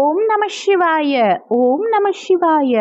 ஓம் நம சிவாய ஓம் நம சிவாய.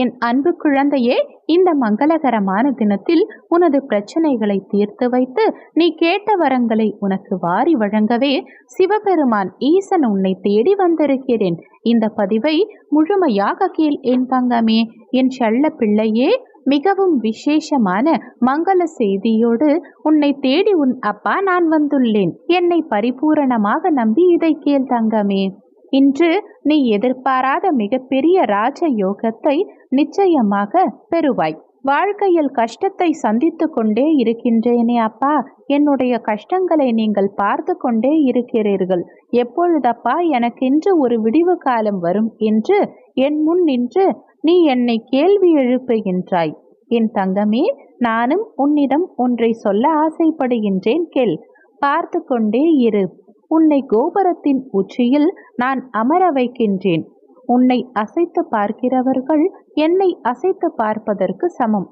என் அன்பு குழந்தையே இந்த மங்களகரமான தினத்தில் உனது பிரச்சனைகளை தீர்த்து வைத்து நீ கேட்ட வரங்களை உனக்கு வாரி வழங்கவே சிவபெருமான் ஈசன் உன்னை தேடி வந்திருக்கிறேன். இந்த பதிவை முழுமையாக கேள் என் தங்கமே. என் செல்ல பிள்ளையே மிகவும் விசேஷமான மங்கள செய்தியோடு உன்னை தேடி உன் அப்பா நான் வந்துள்ளேன். என்னை பரிபூரணமாக நம்பி இதை கேள் தங்கமே. இன்று நீ எதிர்பாராத மிகப்பெரிய ராஜ யோகத்தை நிச்சயமாக பெறுவாய். வாழ்க்கையில் கஷ்டத்தை சந்தித்து கொண்டே இருக்கின்றேனே அப்பா. என்னுடைய கஷ்டங்களை நீங்கள் பார்த்து கொண்டே இருக்கிறீர்கள். எப்பொழுதப்பா எனக்கென்று ஒரு விடிவு காலம் வரும் என்று என் முன் நின்று நீ என்னை கேள்வி எழுப்புகின்றாய். என் தங்கமே நானும் உன்னிடம் ஒன்றை சொல்ல ஆசைப்படுகின்றேன் கேள். பார்த்து கொண்டே இரு. உன்னை கோபுரத்தின் உச்சியில் நான் அமர வைக்கின்றேன். உன்னை அசைத்து பார்க்கிறவர்கள் என்னை அசைத்து பார்ப்பதற்கு சமம்.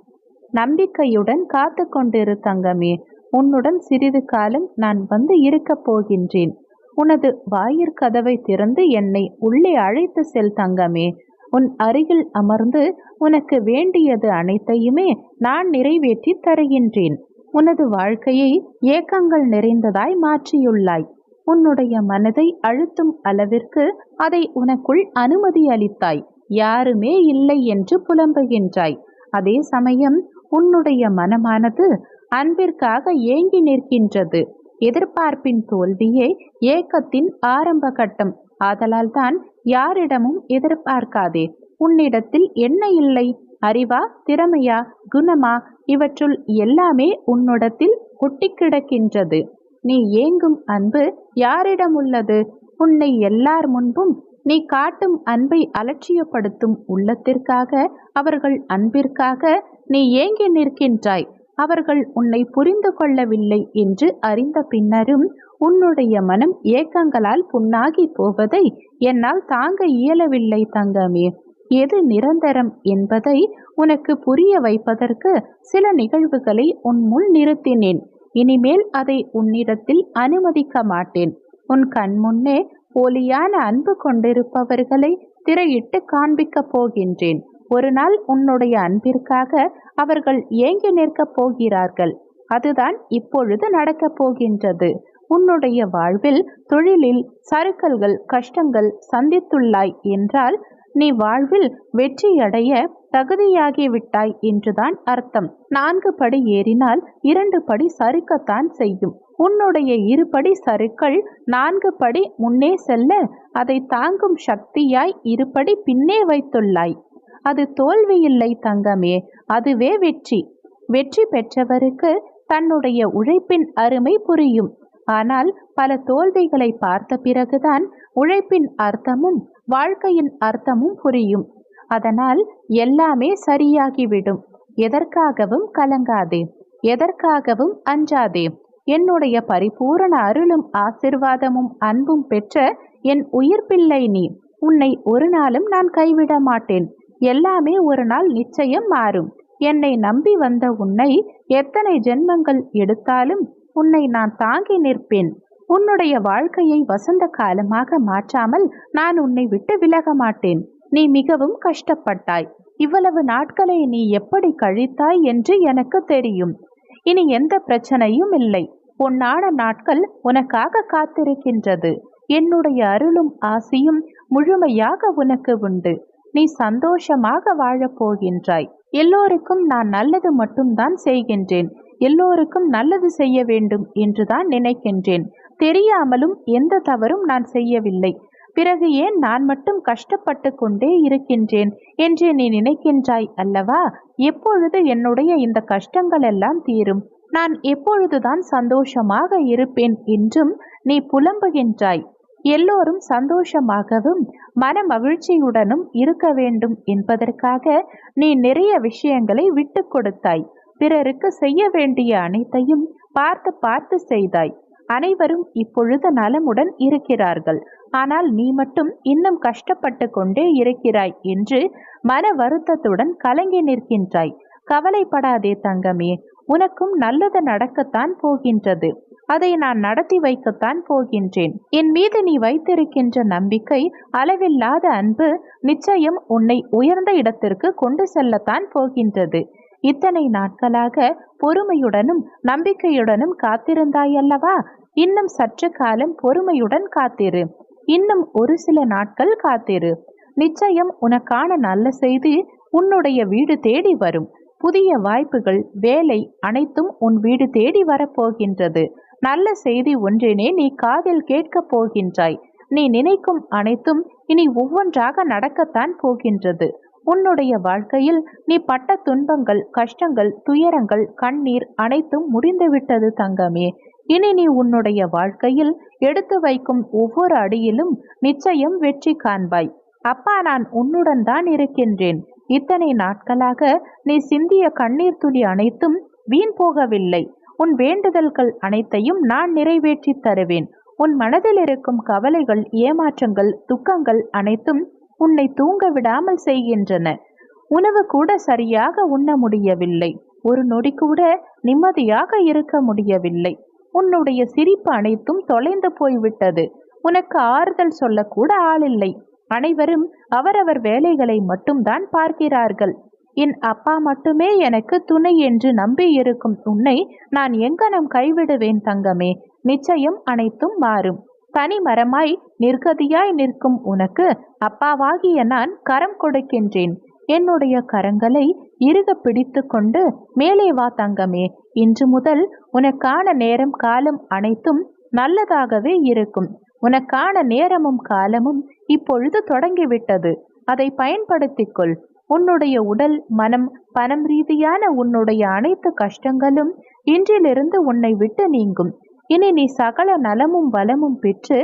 நம்பிக்கையுடன் காத்து கொண்டிரு தங்கமே. உன்னுடன் சிறிது காலம் நான் வந்து இருக்கப் போகின்றேன். உனது வாயிற்கதவை திறந்து என்னை உள்ளே அழைத்து செல் தங்கமே. உன் அருகில் அமர்ந்து உனக்கு வேண்டியது அனைத்தையுமே நான் நிறைவேற்றி தருகின்றேன். உனது வாழ்க்கையை ஏக்கங்கள் நிறைந்ததாய் மாற்றியுள்ளாய். உன்னுடைய மனதை அழுத்தும் அளவிற்கு அதை உனக்குள் அனுமதி அளித்தாய். யாருமே இல்லை என்று புலம்புகின்றாய். அதே சமயம் உன்னுடைய மனமானது அன்பிற்காக ஏங்கி நிற்கின்றது. எதிர்பார்ப்பின் தோல்வியே ஏக்கத்தின் ஆரம்ப கட்டம் ஆதலால் தான் யாரிடமும் எதிர்பார்க்காதே. உன்னிடத்தில் என்ன இல்லை? அறிவா? திறமையா? குணமா? இவற்றுள் எல்லாமே உன்னிடத்தில் கொட்டி கிடக்கின்றது நீ ஏங்கும் அன்பு யாரிடம் உள்ளது? உன்னை எல்லார் முன்பும் நீ காட்டும் அன்பை அலட்சியப்படுத்தும் உள்ளத்திற்காக அவர்கள் அன்பிற்காக நீ ஏங்கி நிற்கின்றாய். அவர்கள் உன்னை புரிந்து கொள்ளவில்லை என்று அறிந்த பின்னரும் உன்னுடைய மனம் ஏக்கங்களால் புண்ணாகி போவதை என்னால் தாங்க இயலவில்லை தங்கமே. எது நிரந்தரம் என்பதை உனக்கு புரிய வைப்பதற்கு சில நிகழ்வுகளை உன் முன் நிறுத்தினேன். இனிமேல் அதை உன்னிடத்தில் அனுமதிக்க மாட்டேன். உன் கண் முன்னே போலியான அன்பு கொண்டிருப்பவர்களை திரையிட்டு காண்பிக்கப் போகின்றேன். ஒரு நாள் உன்னுடைய அன்பிற்காக அவர்கள் ஏங்கி நிற்கப் போகிறார்கள். அதுதான் இப்பொழுது நடக்கப் போகின்றது. உன்னுடைய வாழ்வில் தொழிலில் சறுக்கல்கள் கஷ்டங்கள் சந்தித்துள்ளாய் என்றால் நீ வாழ்வில் வெற்றியடைய தகுதியாகிவிட்டாய் என்றுதான் அர்த்தம். நான்கு படி ஏறினால் இரண்டு படி சறுக்கத்தான் செய்யும். உன்னுடைய இருபடி சறுக்கள் நான்கு படி முன்னே செல்ல அதை தாங்கும் சக்தியாய் இருபடி பின்னே வைத்துள்ளாய். அது தோல்வியில்லை தங்கமே அதுவே வெற்றி. வெற்றி பெற்றவருக்கு தன்னுடைய உழைப்பின் அருமை புரியும். ஆனால் பல தோல்விகளை பார்த்த பிறகுதான் உழைப்பின் அர்த்தமும் வாழ்க்கையின் அர்த்தமும் புரியும். அதனால் எல்லாமே சரியாகிவிடும். எதற்காகவும் கலங்காதே எதற்காகவும் அஞ்சாதே. என்னுடைய பரிபூரண அருளும் ஆசிர்வாதமும் அன்பும் பெற்ற என் உயிர் பிள்ளை நீ உன்னை ஒரு நாளும் நான் கைவிட மாட்டேன். எல்லாமே ஒரு நாள் நிச்சயம் மாறும். என்னை நம்பி வந்த உன்னை எத்தனை ஜென்மங்கள் எடுத்தாலும் உன்னை நான் தாங்கி நிற்பேன். உன்னுடைய வாழ்க்கையை வசந்த காலமாக மாற்றாமல் நான் உன்னை விட்டு விலக மாட்டேன். நீ மிகவும் கஷ்டப்பட்டாய். இவ்வளவு நாட்களை நீ எப்படி கழித்தாய் என்று எனக்கு தெரியும். இனி எந்த பிரச்சனையும் இல்லை. பொன்னான நாட்கள் உனக்காக காத்திருக்கின்றது. என்னுடைய அருளும் ஆசியும் முழுமையாக உனக்கு உண்டு. நீ சந்தோஷமாக வாழப்போகின்றாய் எல்லோருக்கும் நான் நல்லது மட்டும்தான் செய்கின்றேன். எல்லோருக்கும் நல்லது செய்ய வேண்டும் என்றுதான் நினைக்கின்றேன். தெரியாமலும் எந்த தவறும் நான் செய்யவில்லை. பிறகு ஏன் நான் மட்டும் கஷ்டப்பட்டு கொண்டே இருக்கின்றேன் என்று நீ நினைக்கின்றாய் அல்லவா? எப்பொழுது என்னுடைய இந்த கஷ்டங்கள் எல்லாம் தீரும்? நான் எப்பொழுதுதான் சந்தோஷமாக இருப்பேன் என்றும் நீ புலம்புகின்றாய். எல்லோரும் சந்தோஷமாகவும் மன மகிழ்ச்சியுடனும் இருக்க வேண்டும் என்பதற்காக நீ நிறைய விஷயங்களை விட்டு கொடுத்தாய். பிறருக்கு செய்ய வேண்டிய அனைத்தையும் பார்த்து பார்த்து செய்தாய். அனைவரும் இப்பொழுது நலமுடன் இருக்கிறார்கள். ஆனால் நீ மட்டும் இன்னும் கஷ்டப்பட்டு கொண்டே இருக்கிறாய் என்று மன வருத்தத்துடன் கலங்கி நிற்கின்றாய். கவலைப்படாதே தங்கமே உனக்கும் நல்லது நடக்கத்தான் போகின்றது. அதை நான் நடத்தி வைக்கத்தான் போகின்றேன். என் மீது நீ வைத்திருக்கின்ற நம்பிக்கை அளவில்லாத அன்பு நிச்சயம் உன்னை உயர்ந்த இடத்திற்கு கொண்டு செல்லத்தான் போகின்றது. இத்தனை நாட்களாக பொறுமையுடனும் நம்பிக்கையுடனும் காத்திருந்தாயல்லவா? இன்னும் சற்று காலம் பொறுமையுடன் காத்திரு. இன்னும் ஒரு சில நாட்கள் காத்திரு. நிச்சயம் உனக்கான நல்ல செய்தி உன்னுடைய வீடு தேடி வரும். புதிய வாய்ப்புகள் வேலை அனைத்தும் உன் வீடு தேடி வரப்போகின்றது. நல்ல செய்தி ஒன்றினே நீ காதில் கேட்கப் போகின்றாய். நீ நினைக்கும் அனைத்தும் இனி ஒவ்வொன்றாக நடக்கத்தான் போகின்றது. உன்னுடைய வாழ்க்கையில் நீ பட்ட துன்பங்கள் கஷ்டங்கள் துயரங்கள் கண்ணீர் அனைத்தும் முடிந்துவிட்டது தங்கமே. இனி நீ உன்னுடைய வாழ்க்கையில் எடுத்து வைக்கும் ஒவ்வொரு அடியிலும் நிச்சயம் வெற்றி காண்பாய். அப்பா நான் உன்னுடன் தான் இருக்கின்றேன். இத்தனை நாட்களாக நீ சிந்திய கண்ணீர் துளி அனைத்தும் வீண் போகவில்லை. உன் வேண்டுதல்கள் அனைத்தையும் நான் நிறைவேற்றி தருவேன். உன் மனதில் இருக்கும் கவலைகள் ஏமாற்றங்கள் துக்கங்கள் அனைத்தும் உன்னை தூங்க விடாமல் செய்கின்றன. உணவு கூட சரியாக உண்ண முடியவில்லை. ஒரு நொடி கூட நிம்மதியாக இருக்க முடியவில்லை. உன்னுடைய சிரிப்பு அனைத்தும் தொலைந்து போய்விட்டது. உனக்கு ஆறுதல் சொல்லக்கூட ஆளில்லை. அனைவரும் அவரவர் வேலைகளை மட்டும்தான் பார்க்கிறார்கள். என் அப்பா மட்டுமே எனக்கு துணை என்று நம்பி இருக்கும் உன்னை நான் எங்கனம் கைவிடுவேன் தங்கமே. நிச்சயம் அனைத்தும் மாறும். தனி மரமாய் நிர்கதியாய் நிற்கும் உனக்கு அப்பாவாகிய நான் கரம் கொடுக்கின்றேன். என்னுடைய கரங்களை இறுக பிடித்து கொண்டு மேலே வா தங்கமே. இன்று முதல் உனக்கான நேரம் காலம் அனைத்தும் நல்லதாகவே இருக்கும். உனக்கான நேரமும் காலமும் இப்பொழுது தொடங்கிவிட்டது. அதை பயன்படுத்திக்கொள். உன்னுடைய உடல் மனம் பணம் ரீதியான உன்னுடைய அனைத்து கஷ்டங்களும் இன்றிலிருந்து உன்னை விட்டு நீங்கும். இனி நீ சகல நலமும் வளமும் பெற்று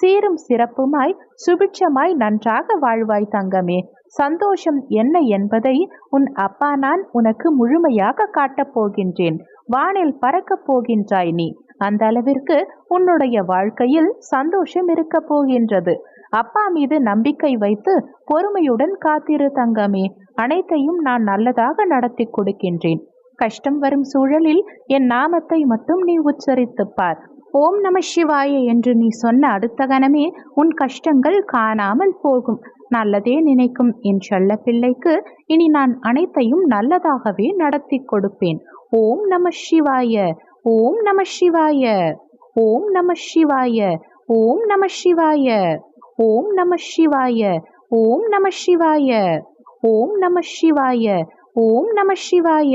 சீரும் சிறப்புமாய் சுபிட்சமாய் நன்றாக வாழ்வாய் தங்கமே. சந்தோஷம் என்ன என்பதை உன் அப்பா நான் உனக்கு முழுமையாக காட்டப் போகின்றேன். வானில் பறக்கப் போகின்றாய் நீ. அந்த அளவிற்கு உன்னுடைய வாழ்க்கையில் சந்தோஷம் இருக்க போகின்றது. அப்பா மீது நம்பிக்கை வைத்து பொறுமையுடன் காத்திரு தங்கமே. அனைத்தையும் நான் நல்லதாக நடத்தி கொடுக்கின்றேன். கஷ்டம் வரும் சூழலில் என் நாமத்தை மட்டும் நீ உச்சரித்துப் பார் ஓம் நம சிவாய என்று நீ சொன்ன அடுத்த கணமே உன் கஷ்டங்கள் காணாமல் போகும். நல்லதே நினைக்கும் என் செல்ல பிள்ளைக்கு இனி நான் அனைத்தையும் நல்லதாகவே நடத்தி கொடுப்பேன். ஓம் நம சிவாய ஓம் நம சிவாய ஓம் நம சிவாய ஓம் நம சிவாய ஓம் நம சிவாய ஓம் நம சிவாய ஓம் நம சிவாய ஓம் நம சிவாய.